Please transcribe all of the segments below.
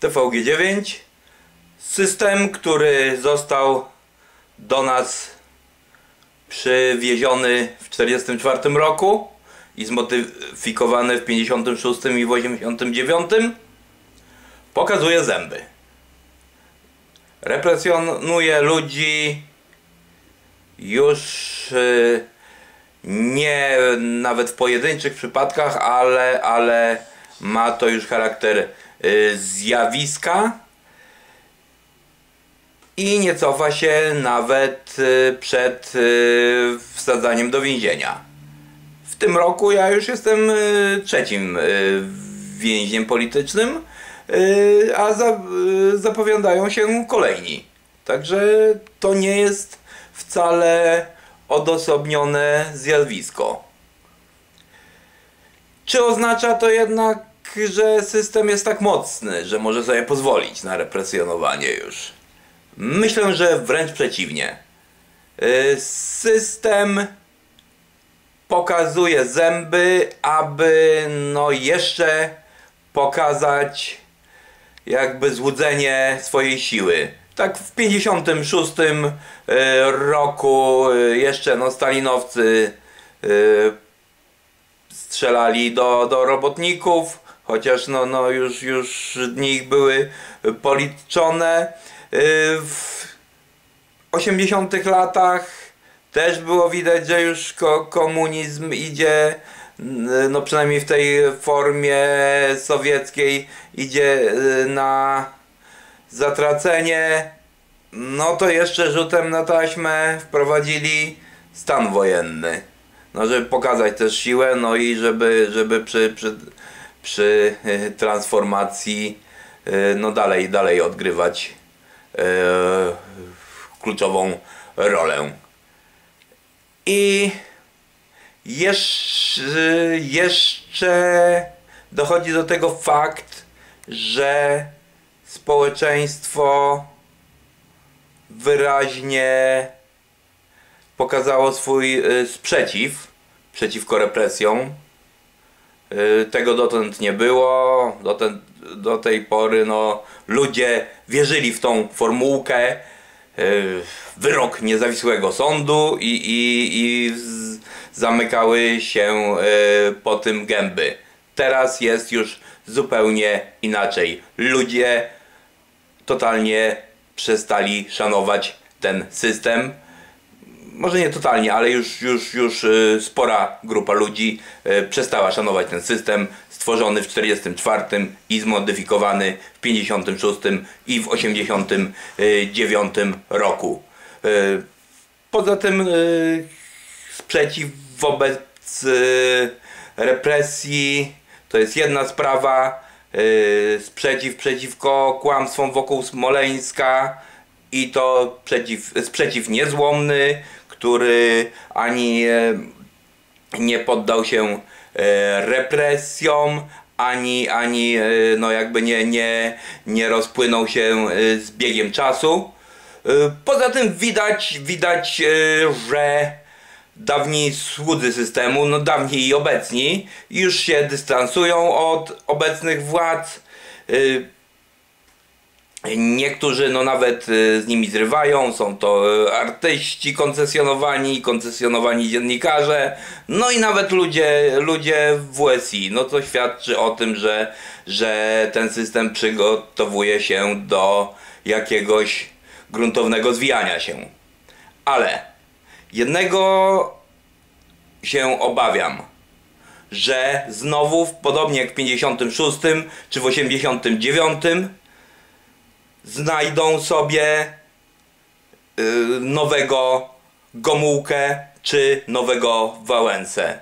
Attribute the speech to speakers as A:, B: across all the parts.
A: TVG9 system, który został do nas przywieziony w 1944 roku i zmodyfikowany w 56 i w 89 pokazuje zęby. Represjonuje ludzi już y, nie nawet w pojedynczych przypadkach, ale, ale ma to już charakter zjawiska i nie cofa się nawet y, przed wsadzaniem do więzienia. W tym roku ja już jestem trzecim więźniem politycznym a za, zapowiadają się kolejni. Także to nie jest wcale odosobnione zjawisko. Czy oznacza to jednak, że system jest tak mocny, że może sobie pozwolić na represjonowanie już? Myślę, że wręcz przeciwnie. Yy, system pokazuje zęby, aby no jeszcze pokazać jakby złudzenie swojej siły. Tak w 56 e, roku e, jeszcze no stalinowcy strzelali do, do robotników, chociaż no, no już, już dni były policzone. W 80 latach też było widać, że już komunizm idzie no przynajmniej w tej formie sowieckiej idzie y, na zatracenie, no to jeszcze rzutem na taśmę wprowadzili stan wojenny. No żeby pokazać też siłę, no i żeby, żeby przy, przy, przy y, transformacji y, no dalej, dalej odgrywać kluczową rolę. I jeszcze, dochodzi do tego fakt, że społeczeństwo wyraźnie pokazało swój sprzeciw przeciwko represjom. Y, tego dotąd nie było. Dotąd, do tej pory no, ludzie wierzyli w tą formułkę. Y, wyrok niezawisłego sądu i, i, i zamykały się e, po tym gęby. Teraz jest już zupełnie inaczej. Ludzie totalnie przestali szanować ten system. Może nie totalnie, ale już, już, już e, spora grupa ludzi e, przestała szanować ten system stworzony w 1944 i zmodyfikowany w 1956 i w 1989 roku. Poza tym sprzeciw wobec y, represji to jest jedna sprawa, y, sprzeciw przeciwko kłamstwom wokół Smoleńska i to przeciw, sprzeciw niezłomny, który ani nie poddał się e, represjom, ani, ani e, no jakby nie, nie, nie rozpłynął się e, z biegiem czasu. Poza tym widać, widać, że dawni słudzy systemu, no dawni i obecni, już się dystansują od obecnych władz. Niektórzy no nawet y, z nimi zrywają, są to y, artyści koncesjonowani, koncesjonowani dziennikarze, no i nawet ludzie, ludzie w WSI. No to świadczy o tym, że, że ten system przygotowuje się do jakiegoś gruntownego zwijania się. Ale Jednego się obawiam, że znowu, podobnie jak w 56 czy w 89 znajdą sobie yy, nowego Gomułkę czy nowego Wałęsę.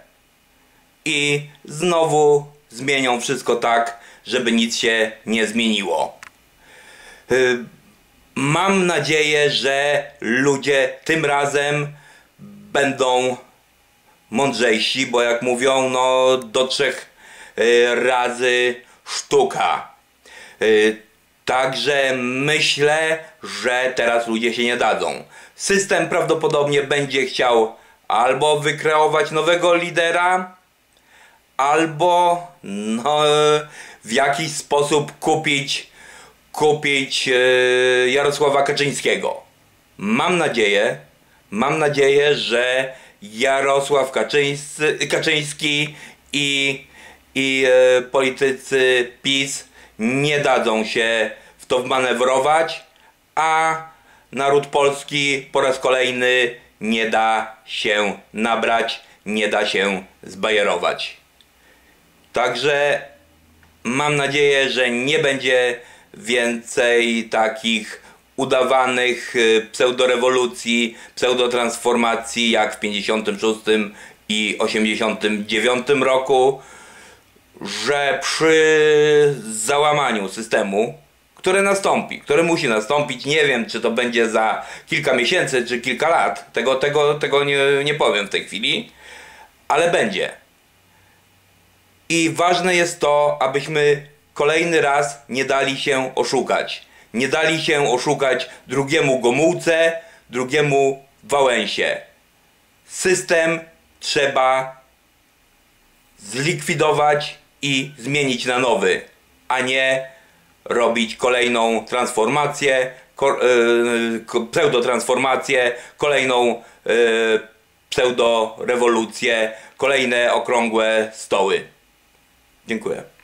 A: I znowu zmienią wszystko tak, żeby nic się nie zmieniło. Yy, mam nadzieję, że ludzie tym razem będą mądrzejsi, bo jak mówią, no do trzech y, razy sztuka. Y, także myślę, że teraz ludzie się nie dadzą. System prawdopodobnie będzie chciał albo wykreować nowego lidera, albo no, w jakiś sposób kupić kupić e, Jarosława Kaczyńskiego. Mam nadzieję, mam nadzieję, że Jarosław Kaczyńscy, Kaczyński i, i e, politycy PiS nie dadzą się w to wmanewrować, a naród polski po raz kolejny nie da się nabrać, nie da się zbajerować. Także mam nadzieję, że nie będzie więcej takich udawanych y, pseudorewolucji, pseudotransformacji jak w 56 i 89 roku, że przy załamaniu systemu, które nastąpi, które musi nastąpić, nie wiem czy to będzie za kilka miesięcy czy kilka lat, tego, tego, tego nie, nie powiem w tej chwili, ale będzie. I ważne jest to, abyśmy kolejny raz nie dali się oszukać. Nie dali się oszukać drugiemu Gomułce, drugiemu Wałęsie. System trzeba zlikwidować i zmienić na nowy, a nie robić kolejną transformację, ko, yy, pseudotransformację, kolejną yy, pseudorewolucję, kolejne okrągłe stoły. Dziękuję.